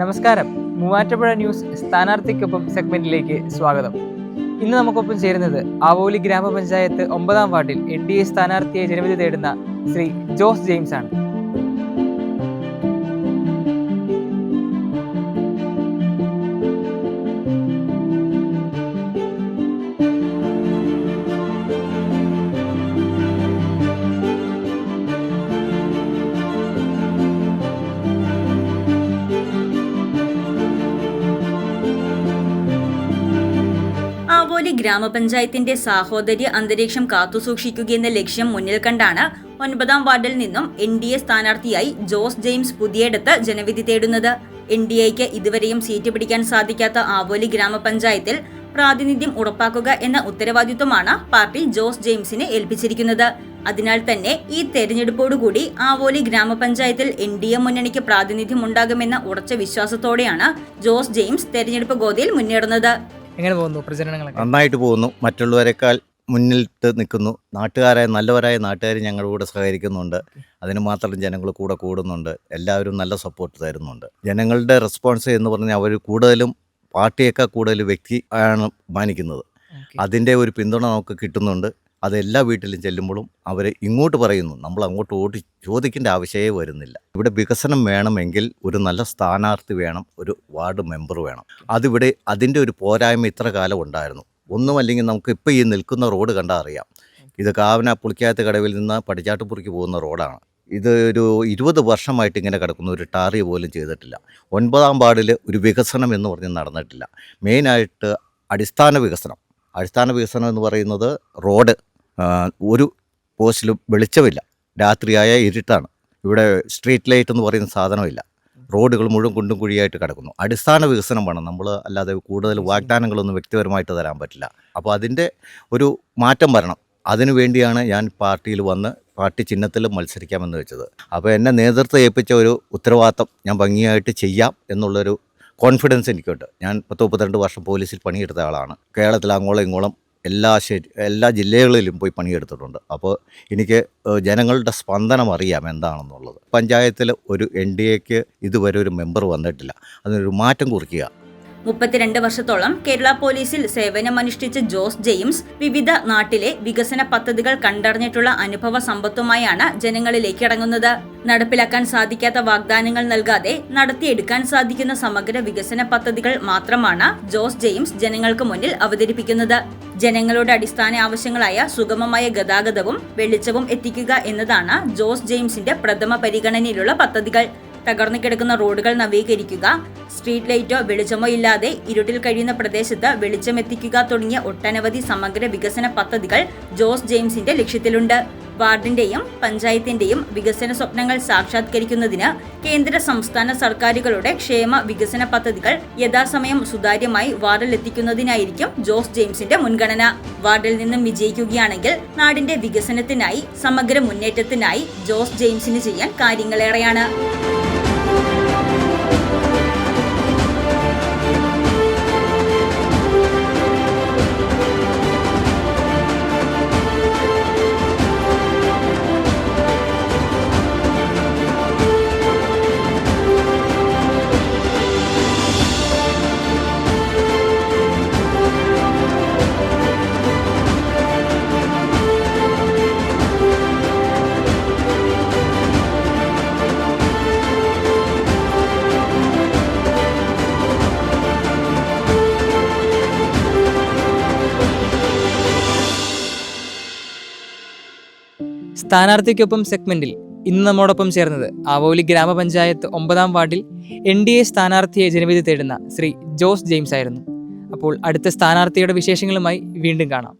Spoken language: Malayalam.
നമസ്കാരം. മൂവാറ്റുപുഴ ന്യൂസ് സ്ഥാനാർത്ഥിക്കൊപ്പം സെഗ്മെന്റിലേക്ക് സ്വാഗതം. ഇന്ന് നമുക്കൊപ്പം ചേരുന്നത് ആവോലി ഗ്രാമപഞ്ചായത്ത് ഒമ്പതാം വാർഡിൽ എൻ ഡി എ സ്ഥാനാർത്ഥിയെ ജനവിധി തേടുന്ന ശ്രീ ജോസ് ജെയിംസ് ആണ് ആവോലി ഗ്രാമപഞ്ചായത്തിന്റെ സാഹോദര്യ അന്തരീക്ഷം കാത്തുസൂക്ഷിക്കുകയെന്ന ലക്ഷ്യം മുന്നിൽ കണ്ടാണ് ഒൻപതാം വാർഡിൽ നിന്നും എൻ ഡി എ സ്ഥാനാർത്ഥിയായി ജോസ് ജെയിംസ് പുതിയടത്ത് ജനവിധി തേടുന്നത്. എൻ ഡി എക്ക് ഇതുവരെയും സീറ്റ് പിടിക്കാൻ സാധിക്കാത്ത ആവോലി ഗ്രാമപഞ്ചായത്തിൽ പ്രാതിനിധ്യം ഉറപ്പാക്കുക എന്ന ഉത്തരവാദിത്വമാണ് പാർട്ടി ജോസ് ജെയിംസിനെ ഏൽപ്പിച്ചിരിക്കുന്നത്. അതിനാൽ തന്നെ ഈ തെരഞ്ഞെടുപ്പോടുകൂടി ആവോലി ഗ്രാമപഞ്ചായത്തിൽ എൻ ഡി എ മുന്നണിക്ക് പ്രാതിനിധ്യം ഉണ്ടാകുമെന്ന ഉറച്ച വിശ്വാസത്തോടെയാണ് ജോസ് ജെയിംസ് തെരഞ്ഞെടുപ്പ് ഗോതിയിൽ മുന്നേറുന്നത്. എങ്ങനെ പോകുന്നു പ്രചരണങ്ങളൊക്കെ? നന്നായിട്ട് പോകുന്നു. മറ്റുള്ളവരെക്കാൾ മുന്നിലിട്ട് നിൽക്കുന്നു. നാട്ടുകാരായ നല്ലവരായ നാട്ടുകാർ ഞങ്ങളുടെ കൂടെ സഹകരിക്കുന്നുണ്ട്. അതിന് മാത്രം ജനങ്ങൾ കൂടെ കൂടുന്നുണ്ട്. എല്ലാവരും നല്ല സപ്പോർട്ട് തരുന്നുണ്ട്. ജനങ്ങളുടെ റെസ്പോൺസ് എന്ന് പറഞ്ഞാൽ അവർ കൂടുതലും പാർട്ടിയേക്കാൾ കൂടുതൽ വ്യക്തി ആണ് മാനിക്കുന്നത്. അതിന്റെ ഒരു പിന്തുണ നമുക്ക് കിട്ടുന്നുണ്ട്. അത് എല്ലാ വീട്ടിലും ചെല്ലുമ്പോഴും അവർ ഇങ്ങോട്ട് പറയുന്നു. നമ്മൾ അങ്ങോട്ട് വോട്ട് ചോദിക്കേണ്ട ആവശ്യമേ വരുന്നില്ല. ഇവിടെ വികസനം വേണമെങ്കിൽ ഒരു നല്ല സ്ഥാനാർത്ഥി വേണം ഒരു വാർഡ് മെമ്പർ വേണം. അതിവിടെ അതിന്റെ ഒരു പോരായ്മ ഇത്ര കാലം ഉണ്ടായിരുന്നു. ഒന്നുമല്ലെങ്കിൽ നമുക്ക് ഇപ്പോൾ ഈ നിൽക്കുന്ന റോഡ് കണ്ടാൽ അറിയാം. ഇത് കാവന പുളിക്കാത്ത കടവിൽ നിന്ന് പടിച്ചാട്ടുപുറിക്ക് പോകുന്ന റോഡാണ്. ഇത് ഒരു ഇരുപത് വർഷമായിട്ട് ഇങ്ങനെ കിടക്കുന്ന ഒരു ടാറി പോലും ചെയ്തിട്ടില്ല. ഒൻപതാം വാർഡിൽ ഒരു വികസനം എന്ന് പറഞ്ഞ് നടന്നിട്ടില്ല. മെയിനായിട്ട് അടിസ്ഥാന വികസനം. അടിസ്ഥാന വികസനം എന്ന് പറയുന്നത് റോഡ് ഒരു പോസ്റ്റിലും വെളിച്ചമില്ല. രാത്രിയായ ഇരുട്ടാണ്. ഇവിടെ സ്ട്രീറ്റ് ലൈറ്റ് എന്ന് പറയുന്ന സാധനമില്ല. റോഡുകൾ മുഴുവൻ കുണ്ടും കുഴിയായിട്ട് കിടക്കുന്നു. അടിസ്ഥാന വികസനം വേണം നമ്മൾ അല്ലാതെ കൂടുതൽ വാഗ്ദാനങ്ങളൊന്നും വ്യക്തിപരമായിട്ട് തരാൻ പറ്റില്ല. അപ്പോൾ അതിന്റെ ഒരു മാറ്റം വരണം. അതിനുവേണ്ടിയാണ് ഞാൻ പാർട്ടിയിൽ വന്ന് പാർട്ടി ചിഹ്നത്തിൽ മത്സരിക്കാമെന്ന് വെച്ചത്. അപ്പോൾ എന്നെ നേതൃത്വം ഏൽപ്പിച്ച ഒരു ഉത്തരവാദിത്തം ഞാൻ ഭംഗിയായിട്ട് ചെയ്യാം എന്നുള്ളൊരു കോൺഫിഡൻസ് എനിക്കുണ്ട്. ഞാൻ പത്ത് മുപ്പത്തിരണ്ട് വർഷം പോലീസിൽ പണിയെടുത്ത ആളാണ്. കേരളത്തിൽ അങ്ങോളം ഇങ്ങോളം എല്ലാ ശരി എല്ലാ ജില്ലകളിലും പോയി പണിയെടുത്തിട്ടുണ്ട്. അപ്പോൾ എനിക്ക് ജനങ്ങളുടെ സ്പന്ദനം അറിയാം എന്താണെന്നുള്ളത്. പഞ്ചായത്തിൽ ഒരു എൻ ഡി എക്ക് ഇതുവരെ ഒരു മെമ്പർ വന്നിട്ടില്ല. അതിനൊരു മാറ്റം കുറിക്കുക. മുപ്പത്തിരണ്ട് വർഷത്തോളം കേരള പോലീസിൽ സേവനമനുഷ്ഠിച്ച ജോസ് ജെയിംസ് വിവിധ നാട്ടിലെ വികസന പദ്ധതികൾ കണ്ടറിഞ്ഞിട്ടുള്ള അനുഭവ സമ്പത്തുമായാണ് ജനങ്ങളിലേക്ക് ഇറങ്ങുന്നത് നടപ്പിലാക്കാൻ സാധിക്കാത്ത വാഗ്ദാനങ്ങൾ നൽകാതെ നടത്തിയെടുക്കാൻ സാധിക്കുന്ന സമഗ്ര വികസന പദ്ധതികൾ മാത്രമാണ് ജോസ് ജെയിംസ് ജനങ്ങൾക്ക് മുന്നിൽ അവതരിപ്പിക്കുന്നത്. ജനങ്ങളുടെ അടിസ്ഥാന ആവശ്യങ്ങളായ സുഗമമായ ഗതാഗതവും വെളിച്ചവും എത്തിക്കുക എന്നതാണ് ജോസ് ജെയിംസിന്റെ പ്രഥമ പരിഗണനയിലുള്ള പദ്ധതികൾ. തകർന്നു കിടക്കുന്ന റോഡുകൾ നവീകരിക്കുക സ്ട്രീറ്റ് ലൈറ്റോ വെളിച്ചമോ ഇല്ലാതെ ഇരുട്ടിൽ കഴിയുന്ന പ്രദേശത്ത് വെളിച്ചമെത്തിക്കുക തുടങ്ങിയ ഒട്ടനവധി സമഗ്ര വികസന പദ്ധതികൾ ജോസ് ജെയിംസിന്റെ ലക്ഷ്യത്തിലുണ്ട്. വാർഡിന്റെയും പഞ്ചായത്തിന്റെയും വികസന സ്വപ്നങ്ങൾ സാക്ഷാത്കരിക്കുന്നതിന് കേന്ദ്ര സംസ്ഥാന സർക്കാരുകളുടെ ക്ഷേമ വികസന പദ്ധതികൾ യഥാസമയം സുതാര്യമായി വാർഡിൽ എത്തിക്കുന്നതിനായിരിക്കും ജോസ് ജെയിംസിന്റെ മുൻഗണന. വാർഡിൽ നിന്നും വിജയിക്കുകയാണെങ്കിൽ നാടിന്റെ വികസനത്തിനായി സമഗ്ര മുന്നേറ്റത്തിനായി ജോസ് ജെയിംസിന് ചെയ്യാൻ കാര്യങ്ങളേറെയാണ്. സ്ഥാനാർത്ഥിക്കൊപ്പം സെഗ്മെന്റിൽ ഇന്ന് നമ്മോടൊപ്പം ചേർന്നത് ആവോലി ഗ്രാമപഞ്ചായത്ത് ഒമ്പതാം വാർഡിൽ എൻ ഡി എ സ്ഥാനാർത്ഥിയെ ജനവിധി തേടുന്ന ശ്രീ ജോസ് ജെയിംസ് ആയിരുന്നു. അപ്പോൾ അടുത്ത സ്ഥാനാർത്ഥിയുടെ വിശേഷങ്ങളുമായി വീണ്ടും കാണാം.